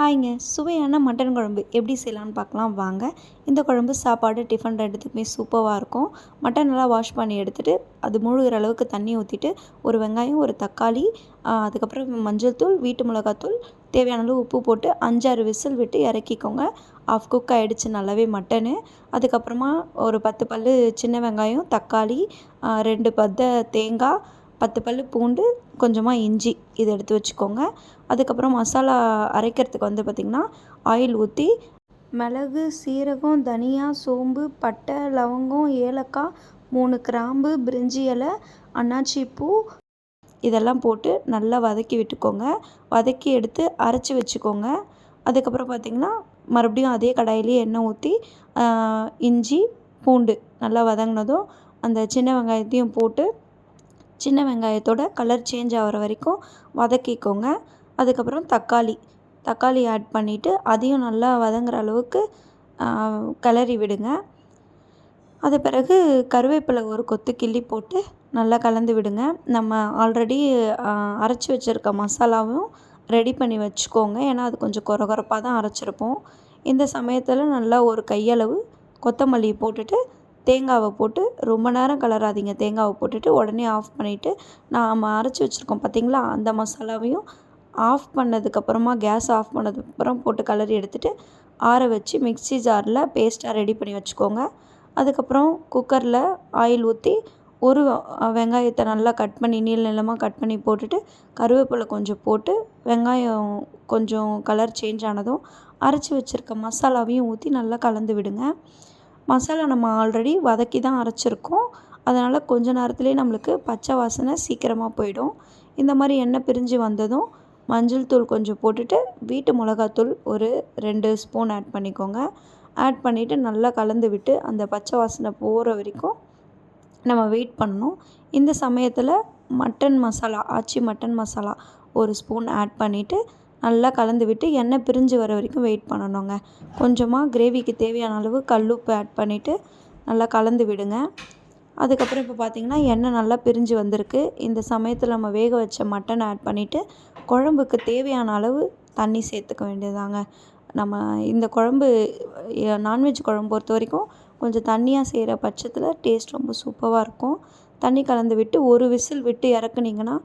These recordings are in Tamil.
ஹாய்ங்க. சுவையான மட்டன் குழம்பு எப்படி செய்யலான்னு பார்க்கலாம். வாங்க. இந்த குழம்பு சாப்பாடு டிஃபன் ரெண்டுத்துக்குமே சூப்பராக இருக்கும். மட்டன் நல்லா வாஷ் பண்ணி எடுத்துகிட்டு அது முழுகிற அளவுக்கு தண்ணி ஊற்றிட்டு ஒரு வெங்காயம் ஒரு தக்காளி அதுக்கப்புறம் மஞ்சள் தூள் வீட்டு மிளகாத்தூள் தேவையான அளவு உப்பு போட்டு அஞ்சாறு விசில் விட்டு இறக்கிக்கோங்க. ஆஃப் குக் ஆகிடுச்சு நல்லாவே மட்டனு. அதுக்கப்புறமா ஒரு பத்து பல் சின்ன வெங்காயம் தக்காளி ரெண்டு பத்த தேங்காய் பத்து பல் பூண்டு கொஞ்சமாக இஞ்சி இதை எடுத்து வச்சுக்கோங்க. அதுக்கப்புறம் மசாலா அரைக்கிறதுக்கு வந்து பார்த்திங்கன்னா ஆயில் ஊற்றி மிளகு சீரகம் தனியா சோம்பு பட்டை லவங்கம் ஏலக்காய் மூணு கிராம்பு பிரிஞ்சி இலை அன்னாச்சி பூ இதெல்லாம் போட்டு நல்லா வதக்கி விட்டுக்கோங்க. வதக்கி எடுத்து அரைச்சி வச்சுக்கோங்க. அதுக்கப்புறம் பார்த்திங்கன்னா மறுபடியும் அதே கடாயிலேயே எண்ணெய் ஊற்றி இஞ்சி பூண்டு நல்லா வதங்கினதும் அந்த சின்ன வெங்காயத்தையும் போட்டு சின்ன வெங்காயத்தோட கலர் சேஞ்ச் ஆகிற வரைக்கும் வதக்கிக்கோங்க. அதுக்கப்புறம் தக்காளி. தக்காளி ஆட் பண்ணிவிட்டு அதையும் நல்லா வதங்குற அளவுக்கு கிளறி விடுங்க. அது பிறகு கருவேப்பிலை ஒரு கொத்து கிள்ளி போட்டு நல்லா கலந்து விடுங்க. நம்ம ஆல்ரெடி அரைச்சி வச்சுருக்க மசாலாவும் ரெடி பண்ணி வச்சுக்கோங்க. ஏன்னா அது கொஞ்சம் குறகுறப்பாக தான் அரைச்சிருப்போம். இந்த சமயத்தில் நல்லா ஒரு கையளவு கொத்தமல்லி போட்டுட்டு தேங்காவை போட்டு ரொம்ப நேரம் கலராதிங்க. தேங்காவை போட்டுட்டு உடனே ஆஃப் பண்ணிவிட்டு நாம் அரைச்சி வச்சுருக்கோம் பார்த்திங்களா அந்த மசாலாவையும் ஆஃப் பண்ணதுக்கப்புறமா கேஸ் ஆஃப் பண்ணதுக்கப்புறம் போட்டு கலரி எடுத்துகிட்டு ஆற வச்சு மிக்ஸி ஜாரில் பேஸ்ட்டாக ரெடி பண்ணி வச்சுக்கோங்க. அதுக்கப்புறம் குக்கரில் ஆயில் ஊற்றி ஒரு வெங்காயத்தை நல்லா கட் பண்ணி நீள் நிலமாக கட் பண்ணி போட்டுட்டு கருவேப்பிலை கொஞ்சம் போட்டு வெங்காயம் கொஞ்சம் கலர் சேஞ்ச் ஆனதும் அரைச்சி வச்சுருக்க மசாலாவையும் ஊற்றி நல்லா கலந்து விடுங்க. மசாலா நம்ம ஆல்ரெடி வதக்கி தான் அரைச்சிருக்கோம். அதனால் கொஞ்ச நேரத்துலேயே நம்மளுக்கு பச்சை வாசனை சீக்கிரமாக போயிடும். இந்த மாதிரி எண்ணெய் பிரிஞ்சு வந்ததும் மஞ்சள் தூள் கொஞ்சம் போட்டுட்டு வீட்டு மிளகாத்தூள் ஒரு ரெண்டு ஸ்பூன் ஆட் பண்ணிக்கோங்க. ஆட் பண்ணிவிட்டு நல்லா கலந்து விட்டு அந்த பச்சை வாசனை போகிற வரைக்கும் நம்ம வெயிட் பண்ணணும். இந்த சமயத்தில் மட்டன் மசாலா ஆச்சி மட்டன் மசாலா ஒரு ஸ்பூன் ஆட் பண்ணிவிட்டு நல்லா கலந்து விட்டு எண்ணெய் பிரிஞ்சு வர வரைக்கும் வெயிட் பண்ணணுங்க. கொஞ்சமாக கிரேவிக்கு தேவையான அளவு கல் உப்பு ஆட் பண்ணிவிட்டு நல்லா கலந்து விடுங்க. அதுக்கப்புறம் இப்போ பார்த்திங்கன்னா எண்ணெய் நல்லா பிரிஞ்சு வந்திருக்கு. இந்த சமயத்தில் நம்ம வேக வச்ச மட்டன் ஆட் பண்ணிவிட்டு குழம்புக்கு தேவையான அளவு தண்ணி சேர்த்துக்க வேண்டியதாங்க நம்ம இந்த குழம்பு நான்வெஜ் குழம்பு பொறுத்த வரைக்கும் கொஞ்சம் தண்ணியாக செய்கிற பட்சத்தில் டேஸ்ட் ரொம்ப சூப்பராக இருக்கும். தண்ணி கலந்து விட்டு ஒரு விசில் விட்டு இறக்குனிங்கன்னா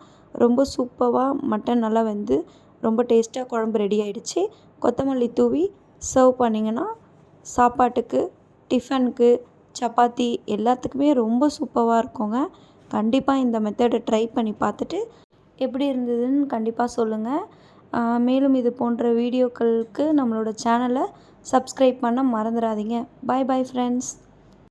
ரொம்ப சூப்பராக மட்டன் நல்லா வந்து ரொம்ப டேஸ்ட்டாக குழம்பு ரெடி ஆகிடுச்சு கொத்தமல்லி தூவி சர்வ் பண்ணிங்கன்னா சாப்பாட்டுக்கு டிஃபனுக்கு சப்பாத்தி எல்லாத்துக்குமே ரொம்ப சூப்பராக இருக்குங்க. கண்டிப்பாக இந்த மெத்தடை ட்ரை பண்ணி பார்த்துட்டு எப்படி இருந்ததுன்னு கண்டிப்பாக சொல்லுங்கள் மேலும் இது போன்ற வீடியோக்களுக்கு நம்மளோட சேனலை சப்ஸ்கிரைப் பண்ண மறந்துடாதீங்க பாய் பாய் ஃப்ரெண்ட்ஸ்